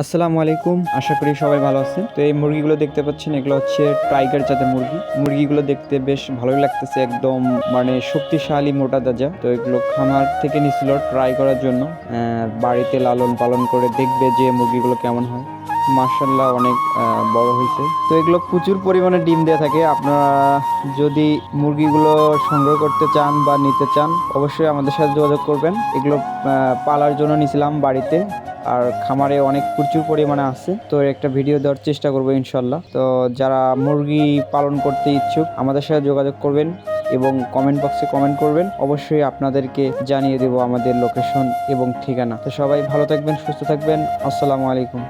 আসসালামু আলাইকুম, আশা করি সবাই ভালো আছেন। তো এই মুরগিগুলো দেখতে পাচ্ছেন, এগুলো হচ্ছে টাইগার জাতের মুরগি। মুরগিগুলো দেখতে বেশ ভালোই লাগতেছে, একদম মানে শক্তিশালী মোটা তাজা। তো এগুলো খামার থেকে নিছিল ট্রাই করার জন্য। বাড়িতে লালন পালন করে দেখবে যে মুরগিগুলো কেমন হয়। মার্শাল্লাহ অনেক বড় হয়েছে। তো এগুলো প্রচুর পরিমাণে ডিম দেওয়া থাকে। আপনারা যদি মুরগিগুলো সংগ্রহ করতে চান বা নিতে চান, অবশ্যই আমাদের সাথে যোগাযোগ করবেন। এগুলো পালার জন্য নিছিলাম বাড়িতে। আর খামারে অনেক প্রচুর পরিমাণে আছে। তো একটা ভিডিও দেওয়ার চেষ্টা করব ইনশাল্লাহ। তো যারা মুরগি পালন করতে ইচ্ছুক, আমাদের সাথে যোগাযোগ করবেন এবং কমেন্ট বক্সে কমেন্ট করবেন। অবশ্যই আপনাদেরকে জানিয়ে দেব আমাদের লোকেশন এবং ঠিকানা। তো সবাই ভালো থাকবেন, সুস্থ থাকবেন। আসসালামু আলাইকুম।